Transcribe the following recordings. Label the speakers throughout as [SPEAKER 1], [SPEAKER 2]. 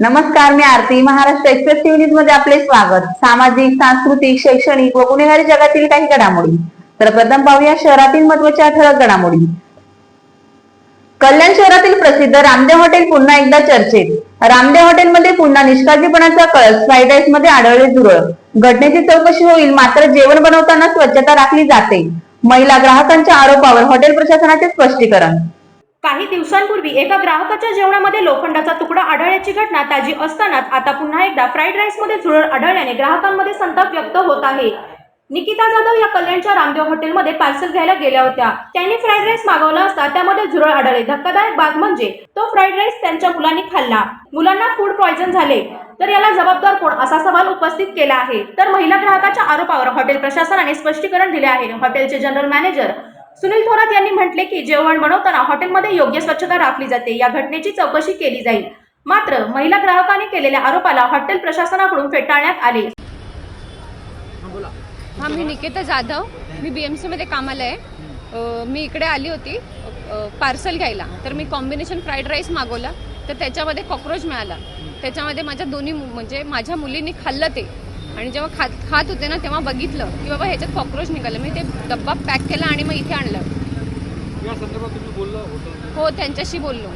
[SPEAKER 1] नमस्कार मी Aarti. Maharashtra express TV न्यूजमध्ये आपले स्वागत. सामाजिक सांस्कृतिक शैक्षणिक व गुन्हेगारी जगातील काही घडामोडी. तर प्रथम पाहूया शहरातील महत्त्वाच्या ठळक घडामोडी. कल्याण शहरातील प्रसिद्ध रामदेव हॉटेल पुन्हा एकदा चर्चेत. रामदेव हॉटेलमध्ये पुन्हा निष्काळजीपणाचा कळस फ्राईड राईसमध्ये आढळले झुरळ. घटनेची चौकशी होईल मात्र जेवण बनवताना स्वच्छता राखली जाते. महिला ग्राहकांच्या आरोपावर हॉटेल प्रशासनाचे स्पष्टीकरण.
[SPEAKER 2] काही दिवसांपूर्वी एका ग्राहकाच्या जेवणामध्ये लोखंडाचा तुकडा आढळल्याची घटना ताजी असतानाच आता पुन्हा एकदा फ्राईड राईसमध्ये झुरळ आढळल्याने ग्राहकांमध्ये संताप व्यक्त होत आहे. निकिता जाधव या कल्याणच्या रामदेव हॉटेलमध्ये पार्सल घ्यायला गेल्या होत्या. त्यांनी फ्राईड राईस मागवला असता त्यामध्ये झुरळ आढळले. धक्कादायक बाब म्हणजे तो फ्राईड राईस त्यांच्या मुलांनी खाल्ला. मुलांना फूड पॉयझन झाले. तर याला जबाबदार कोण असा सवाल उपस्थित केला आहे. तर महिला ग्राहकाच्या आरोपावर हॉटेल प्रशासनाने स्पष्टीकरण दिले आहे. हॉटेलचे जनरल मॅनेजर सुनील थोरात यांनी म्हटले की जेवण बनवताना हॉटेलमध्ये योग्य स्वच्छता राखली जाते. या घटनेची चौकशी केली जाईल. मात्र महिला ग्राहकाने केलेल्या आरोपाला हॉटेल प्रशासनाकडून फेटाळण्यात आले.
[SPEAKER 3] हां मी निकेता जाधव. मी बी एम सीमध्ये कामाला आहे. मी इकडे आली होती पार्सल घ्यायला. तर मी कॉम्बिनेशन फ्राईड राईस मागवला. तर त्याच्यामध्ये कॉक्रोच मिळाला. त्याच्यामध्ये माझ्या दोन्ही मु- म्हणजे माझ्या मुलींनी खाल्लं ते. आणि जेव्हा खात खात होते ना तेव्हा बघितलं की बाबा ह्याच्यात कॉक्रोच निघालं. मी ते डब्बा पॅक केला आणि मग इथे आणलं. हो त्यांच्याशी बोललो.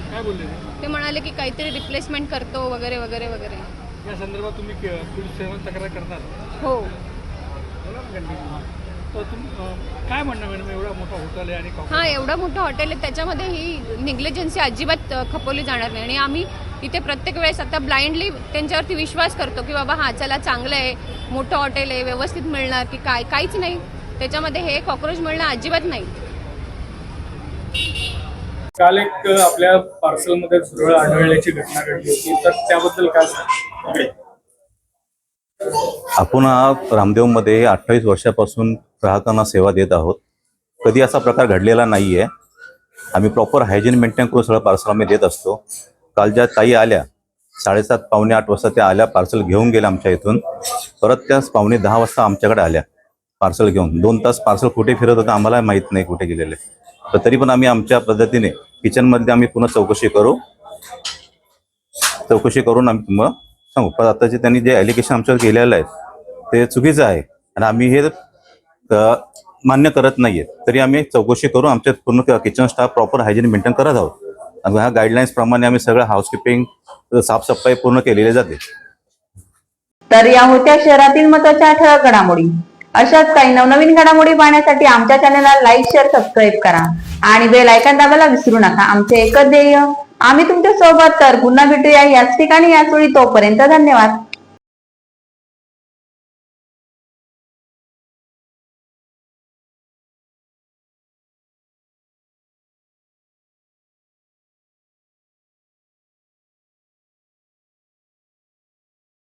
[SPEAKER 4] ते?
[SPEAKER 3] म्हणाले की काहीतरी रिप्लेसमेंट करतो वगैरे वगैरे वगैरे.
[SPEAKER 4] या संदर्भात तुम्ही तक्रार करणार?
[SPEAKER 3] हो.
[SPEAKER 4] काय म्हणणं मॅडम? एवढा मोठा होटल आहे आणि
[SPEAKER 3] हां एवढं मोठं हॉटेल आहे. त्याच्यामध्ये ही निग्लिजन्सी अजिबात खपवली जाणार नाही. आणि आम्ही इथे प्रत्येक वेळेस आता ब्लाइंडली त्यांच्यावरती विश्वास करतो की बाबा हां चला चांगलं आहे. मोठं हॉटेल आहे व्यवस्थित मिळणार की काय? काहीच नाही. त्याच्यामध्ये हे कॉक्रोच मिळणं अजिबात नाही.
[SPEAKER 4] काल एक आपल्या पार्सलमध्ये झुरळ आढळल्याची घटना घडली होती. तर त्याबद्दल काय सांगा
[SPEAKER 5] आपण हा रामदेवमध्ये अठ्ठावीस वर्षापासून ग्राहकांना सेवा देत आहोत. कधी असा प्रकार घडलेला नाही आहे आम्ही प्रॉपर हायजीन मेंटेन करून सगळं पार्सल आम्ही देत असतो. काल ज्या ताई आल्या. साडेसात पावणे आठ वाजता त्या आल्या पार्सल घेऊन गेल्या आमच्या इथून. परत त्या पावणे दहा वाजता आमच्याकडे आल्या पार्सल घेऊन. दोन तास पार्सल कुठे फिरत होतं आम्हाला माहीत नाही कुठे गेलेले. तर तरी पण आम्ही आमच्या पद्धतीने किचनमध्ये आम्ही पुन्हा चौकशी करू. चौकशी करून आम्ही तुम्हाला सांगू. पण आताचे त्यांनी जे ॲलिगेशन आमच्यावर केलेलं आहे ते चुकीचं आहे. आणि आम्ही हे मान्य करत नाही तरी आम्ही चौकशी करू. आमच्या पूर्ण kitchen staff proper hygiene maintain करत आहोत. ह्या गाईडलाईन्स प्रमाणे आम्ही सगळं हाऊसकीपिंग साफसफाई पूर्ण केलेली जाते.
[SPEAKER 1] तर या होत्या शहरातील महत्त्वाच्या ठळक घडामोडी. अशाच काही नवनवीन घडामोडी पाहण्यासाठी आमच्या चॅनलला लाईक शेअर सबस्क्राईब करा. आणि बेल आयकॉन दाबायला विसरू नका. आमचे एकच ध्येय आम्ही तुमच्यासोबत तर पुन्हा भेटूया याच ठिकाणी याच वेळी तोपर्यंत धन्यवाद.